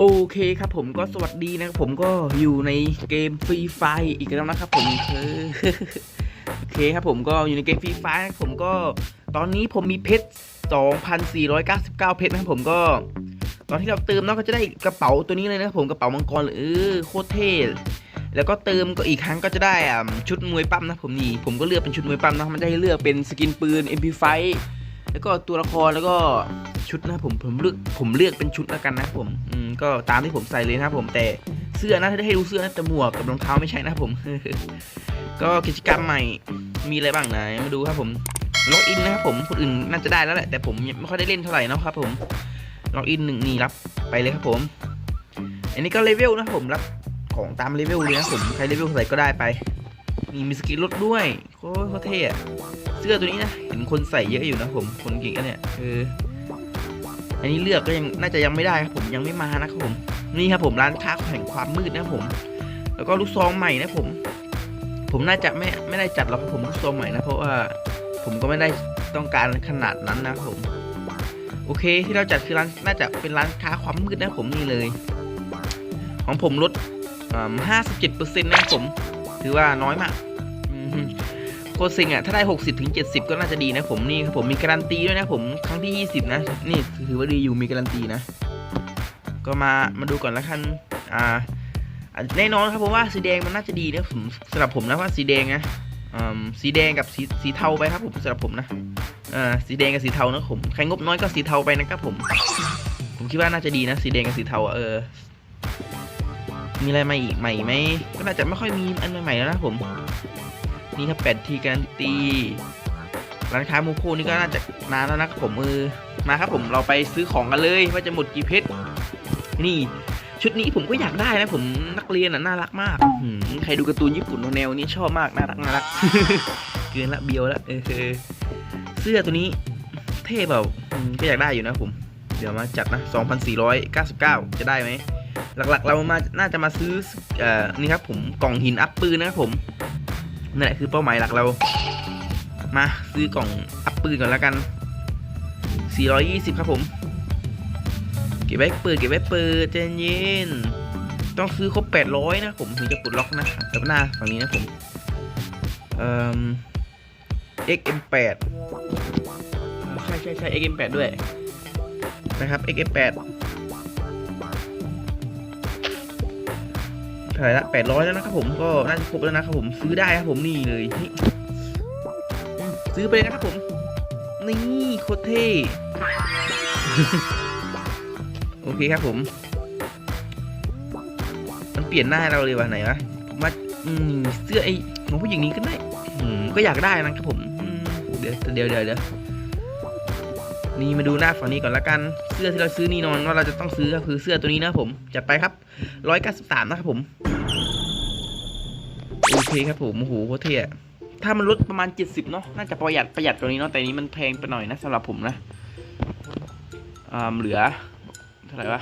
โอเคครับผมก็สวัสดีนะครับผมก็อยู่ในเกมฟรีไฟอีกแล้วนะครับผมโอเคครับผมก็อยู่ในเกมฟรีไฟผมก็ตอนนี้ผมมีเพชร 2,499 เพชรนะครับผมก็ ตอนที่เราเติมเนาะก็จะได้กระเป๋าตัวนี้เลยนะครับผมกระเป๋ามังกรเออโคตรเท่แล้วก็เติมก็อีกครั้งก็จะได้อ่ชุดมวยปั้มนะผมนี่ผมก็เลือกเป็นชุดมวยปั้มนะมันจะให้เลือกเป็นสกินปืน MP5 แล้วก็ตัวละครแล้วก็ชุดนะผมผมเลือกผมเลือกเป็นชุดแล้วกันนะผมอืมก็ตามที่ผมใส่เลยนะผมแต่เสื้อนะถ้าได้ให้ดูเสื้อนะแต่หมวกกับรองเท้าไม่ใช่นะผมก็กิจกรรมใหม่มีอะไรบ้างไหนมาดูครับผมล็อกอินนะครับผมคนอื่นน่าจะได้แล้วแหละแต่ผมไม่ค่อยได้เล่นเท่าไหร่นะครับผมล็อกอินหนึ่งนี่รับไปเลยครับผม อันนี้ก็เลเวลนะครับผมรับของตามเลเวลเลยนะผมใครเลเวลเท่าไหร่ก็ได้ไป นี่มีสกินลดด้วยโคตรโคตรเท่อะเสื้อตัวนี้นะเห็นคนใส่เยอะอยู่นะผมคนเก่งอะเนี่ยเอออันนี้เลือกก็ยังน่าจะยังไม่ได้ครับผมยังไม่มานะครับผมนี่ครับผมร้านค้าแห่งความมืดนะผม แล้วก็ลูกซองใหม่นะผม ผมน่าจะไม่ไม่ได้จัดหรอกครับผมลูกซองใหม่นะเพราะว่าผมก็ไม่ได้ต้องการขนาดนั้นนะครับผมโอเคที่เราจัดคือร้านน่าจะเป็นร้านค้าความมืดนะผมนี่เลย ของผมลดห้าสิบเจ็ดเปอร์เซ็นต์นะผม ถือว่าน้อยมากโคซ็งอะถ้าได้หกสิบถึงเจ็ดสิบก็น่าจะดีนะผมนี่ครับผมมีการันตีด้วยนะผมครั้งที่ยี่สิบนะ นี่ถือว่าดีอยู่มีการันตีนะ ก็มามาดูก่อนละกันอ่าแน่นอนครับผมว่าสีแดงมันน่าจะดีนะผมสำหรับผมนะว่าสีแดงนะสีแดงกับสีสีเทาไปครับผมสำหรับผมนะสีแดงกับสีเทานะผมใครงบน้อยก็สีเทาไปนะครับผม ผมคิดว่าน่าจะดีนะ สีแดงกับสีเทาเออ มีอะไรมาอีกใหม่ไหมก็น่าจะไม่ค่อยมีอันใหม่ๆแล้วนะผม นี่ครับแปดทีการตีร้านค้ามูโคนี่ก็น่าจะนานแล้วนะครับผมเออมาครับผมเราไปซื้อของกันเลยว่าจะหมดกี่เพชรนี่ ชุดนี้ผมก็อยากได้นะผมนักเรียนอะน่ารักมากใครดูการ์ตูนญี่ปุ่นแนวนี้ชอบมากน่ารักน่ารักเกินละเบียวละเออเสื้อตัวนี้เท่เปล่าอืมก็อยากได้อยู่นะผม เดี๋ยวมาจัดนะ 2,499 จะได้ไหม หลักๆ เรามาน่าจะมาซื้อเอ่อนี่ครับผมกล่องหินอัพปืนนะครับผมนั่นแหละคือเป้าหมายหลักเรา มาซื้อกล่องอัพปืนก่อนแล้วกัน 420 ครับผม เก็บไว้เปิดเก็บไว้เปิดใจเย็นต้องซื้อครบ 800 นะผมถึงจะปลดล็อกนะแต่หน้าฝั่งนี้นะผมเอ่อ XM8 ใช่ใช่ใช่ XM8 ด้วยนะครับ XM8 เท่าไหร่ละ800แล้วนะครับผมก็น่าจะครบแล้วนะครับผมซื้อได้ครับผมนี่เลยนี่ซื้อไปเลยนะครับผม นี่โคตรเท่โอเคครับผม มันเปลี่ยนหน้าเราเลยวะไหนวะผมว่าอืมเสื้อไอ้ของผู้หญิงนี้ก็ได้อืมก็อยากได้นะครับผมอืมเดี๋ยวเดี๋ยวเดี๋ยวเดี๋ยว นี่มาดูหน้าฝั่งนี้ก่อนละกันเสื้อที่เราซื้อนี่นอนว่าเราจะต้องซื้อก็คือเสื้อตัวนี้นะผมจัดไปครับร้อยเก้าสิบสามนะครับผมโอเคครับผมโอ้โหโคตรเท่ถ้ามันลดประมาณเจ็ดสิบเนาะน่าจะประหยัดประหยัดกว่านี้เนาะแต่อันนี้มันแพงไปหน่อยนะสำหรับผมนะอ่าเหลือเท่าไหร่วะ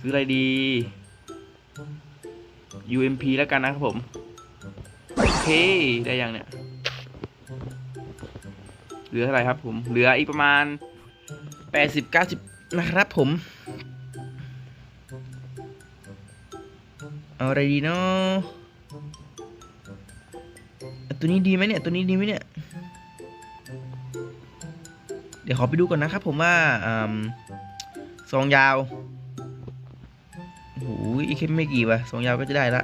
ซื้ออะไรดี UMP แล้วกันนะครับผม โอเค ได้ยังเนี่ย ลือเท่าไหร่ครับผม เหลืออีกประมาณ80 90นะครับผม เอาอะไรดีเนาะตัวนี้ดีไหมเนี่ย ตัวนี้ดีไหมเนี่ย เดี๋ยวขอไปดูก่อนนะครับผมว่าอืมซองยาวโอ้โหอีกแค่ไม่กี่วะซองยาวก็จะได้ละ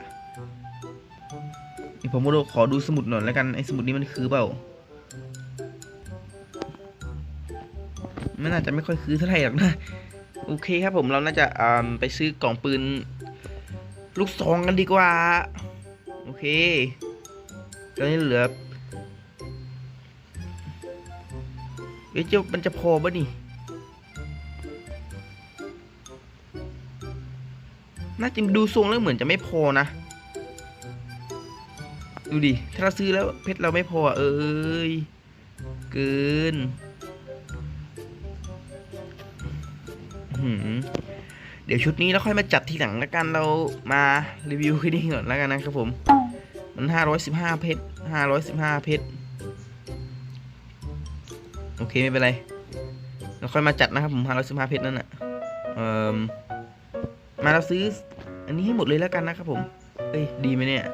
ผมก็ขอดูสมุดหน่อยแล้วกัน ไอ้สมุดนี้มันคือเปล่า ม่น่าจะไม่ค่อยคือเท่าไหร่หรอกนะ โอเคครับผมเราน่าจะอ่าไปซื้อกล่องปืน ลูกซองกันดีกว่า โอเค ตอนนี้เหลือเอ๊ะเจ้ามันจะพอป่ะนี่ น่าจะดูทรงแล้วเหมือนจะไม่พอนะ ดูดิ ถ้าเราซื้อแล้วเพชรเราไม่พอ เอ้ย เกิน เดี๋ยวชุดนี้เราค่อยมาจัดทีหลังแล้วกันเรามารีวิวแค่นี้ก่อนแล้วกันนะครับผม มันห้าร้อยสิบห้าเพชรห้าร้อยสิบห้าเพชรโอเค ไม่เป็นไร เราค่อยมาจัดนะครับผมห้าร้อยสิบห้าเพชรนั่นน่ะเอ่อมาเราซื้อ อันนี้ให้หมดเลยแล้วกันนะครับผม เอ้ยดีไหมเนี่ย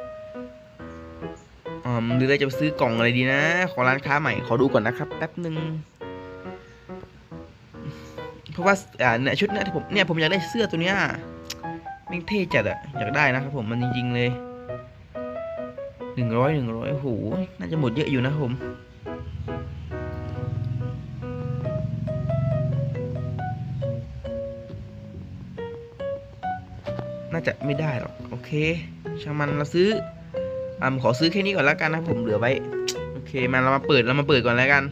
อ๋อหรือเราจะไปซื้อกล่องอะไรดีนะ ของร้านค้าใหม่ขอดูก่อนนะครับแป๊บหนึ่ง ราะว่าอ่าเนี่ยชุดเนี่ยที่ผมเนี่ยผมอยากได้เสื้อตัวเนี้ยม่งเท่จัดอะอยากได้นะครับผมมันจริงๆเลยหนึ่งร้อยหนึ่งร้อยโอ้โหน่าจะหมดเยอะอยู่นะผมน่าจะไม่ได้หรอกโอเคช่างมันเราซื้ออ่าขอซื้อแค่นี้ก่อนแล้วกันนะผมเหลือไว้โอเคมาเรามาเปิดเรามาเปิดก่อนแล้วกัน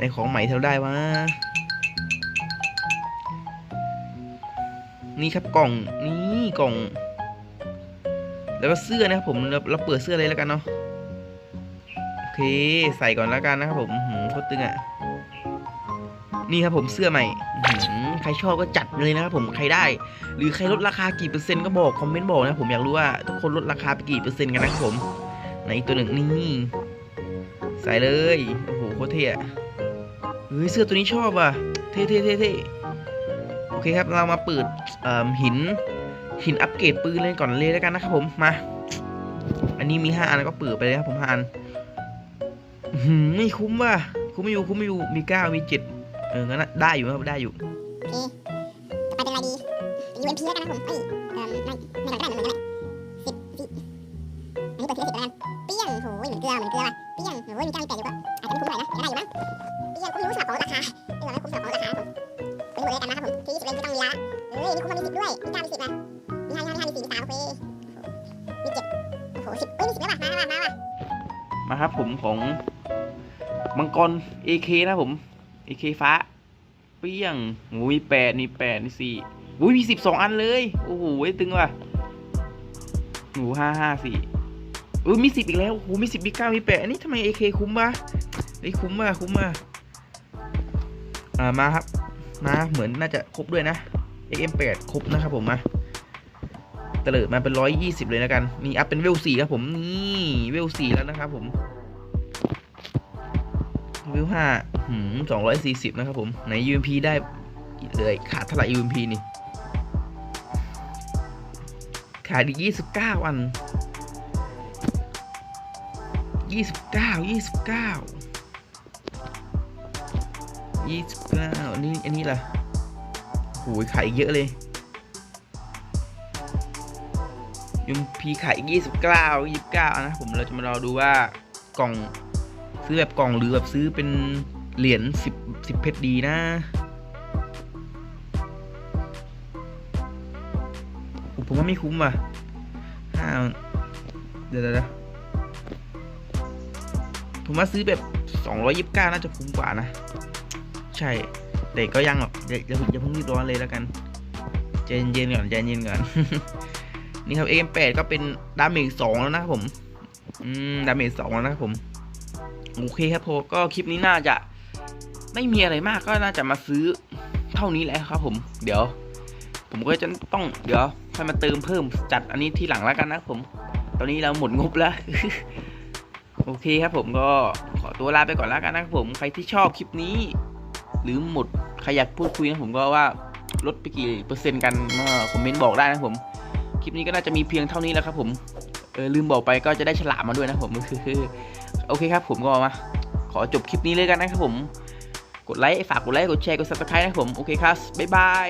ในของใหม่เท่าได้วะนี่ครับกล่องนี่กล่อง แล้วก็เสื้อนะครับผมเราเราเปิดเสื้อเลยแล้วกันเนาะโอเคใส่ก่อนแล้วกันนะครับผมหืมโคตรตึงอะนี่ครับผมเสื้อใหม่หือใครชอบก็จัดเลยนะครับผมใครได้ หรือใครลดราคากี่เปอร์เซ็นต์ก็บอกคอมเมนต์บอกนะผมอยากรู้ว่าทุกคนลดราคาไปกี่เปอร์เซ็นต์กันนะครับผมไหนอีกตัวหนึ่งนี่ใส่เลยโอ้โหโคตรเท่อะ เฮ้ยเสื้อตัวนี้ชอบอะ เท่เท่เท่เท่โอเคครับ เรามาเปิดหิน หินอัปเกรดปืนเลยก่อนเลยแล้วกันนะครับผม มา อันนี้มีห้าอันก็เปิดไปเลยครับผมห้าอันไม่คุ้มว่ะ คุ้มไม่อยู่ คุ้มไม่อยู่ มีเก้ามีเจ็ดเอองั้นได้อยู่ครับ ได้อยู่โอเคต่อไปเป็นอะไรดี UMP แล้วกันนะผมเอ้ยเอ่อไม่ไม่ก่อนก็ได้เหมือนกันแหละสิบสิอันนี้เปิดทีละสิบแล้วกัน เกลือเหมือนเกลือเปี้ยงโหยมีเก้ามีแปดอยู่ก็อาจจะไม่คุ้มเท่าไหร่นะแต่ก็ได้อยู่มั้งเปี้ยงก็ไม่รู้สลับของราคาไม่รู้ไม่คุ้มสลับของราคาครับผมเป็นหมดเลยกันนะครับผมที่ยี่สิบเอ็นก็ต้องมีละเอ้ยมีคุ้มมามีสิบด้วยมีเก้ามีสิบนะมีห้ามีห้ามีสี่มีสามโอเคมีเจ็ดโอ้โหสิบเอ้ยมีสิบแล้วว่ะมาว่ะมาว่ะมาครับผมของมังกร AK นะผม AK ฟ้า เปี้ยงโอ้ยมีแปดนี่แปดนี่สี่โอ้ยมีสิบสองอันเลย โอ้โหตึงว่ะโอ้ห้าห้าสี่ เอุ้ยมีสิบอีกแล้วโอ้โหมีสิบมีเก้ามีแปดอันนี้ทำไม AK คุ้มวะไอ้ยคุ้มว่ะคุ้มว่ะอ่ามาครับ มาเหมือนน่าจะครบด้วยนะ XM8 ครบนะครับผมมาเตลิดมาเป็นร้อยยี่สิบเลยแล้วกันมีอัพเป็นเวลสี่ครับผมนี่เวลสี่แล้วนะครับผมวิวห้าหืมสองร้อยสี่สิบนะครับผมไหน UMP ได้เลยขาดเท่าไหร่ UMP นี่ขาดอีกยี่สิบเก้าอัน ยี่สิบเก้ายี่สิบเก้ายี่สิบเก้านนี้อันนี้ล่ะโอ้ยขายอีกเยอะเลย UMP ขายอีกยี่สิบเก้ายี่สิบเก้านะผมเราจะมารอดูว่ากล่องซื้อแบบกล่องหรือแบบซื้อเป็นเหรียญสิบสิบเพชรดีนะผมว่าไม่คุ้มว่ะห้าเดี๋ยวเดี๋ยว ผมว่าซื้อแบบสองร้อยยิบเก้าน่าจะคุ้มกว่านะ ใช่ แต่ก็ยังหรอกอย่าอย่าอย่าเพิ่งรีบร้อนเลยแล้วกันใจเย็นๆก่อนใจเย็นๆก่อน นี่ครับ AM8 ก็เป็นดาเมจสองแล้วนะครับผม อืมดาเมจสองแล้วนะครับผม โอเคครับผมก็คลิปนี้น่าจะไม่มีอะไรมากก็น่าจะมาซื้อเท่านี้แหละครับผม เดี๋ยว ผมก็จะต้องเดี๋ยวค่อยมาเติมเพิ่มจัดอันนี้ทีหลังแล้วกันนะผม ตอนนี้เราหมดงบแล้ว โอเคครับผมก็ขอตัวลาไปก่อนแล้วกันนะครับผมใครที่ชอบคลิปนี้ หรือหมดใครอยากพูดคุยนะผมก็ว่าลดไปกี่เปอร์เซ็นต์กันมาคอมเมนต์บอกได้นะครับผม คลิปนี้ก็น่าจะมีเพียงเท่านี้แล้วครับผมเออลืมบอกไปก็จะได้ฉลามมาด้วยนะครับผมคือโอเคครับผมก็มาขอจบคลิปนี้เลยกันนะครับผม กดไลค์ฝากกดไลค์กดแชร์กด subscribe นะครับผม โอเคครับบ๊ายบาย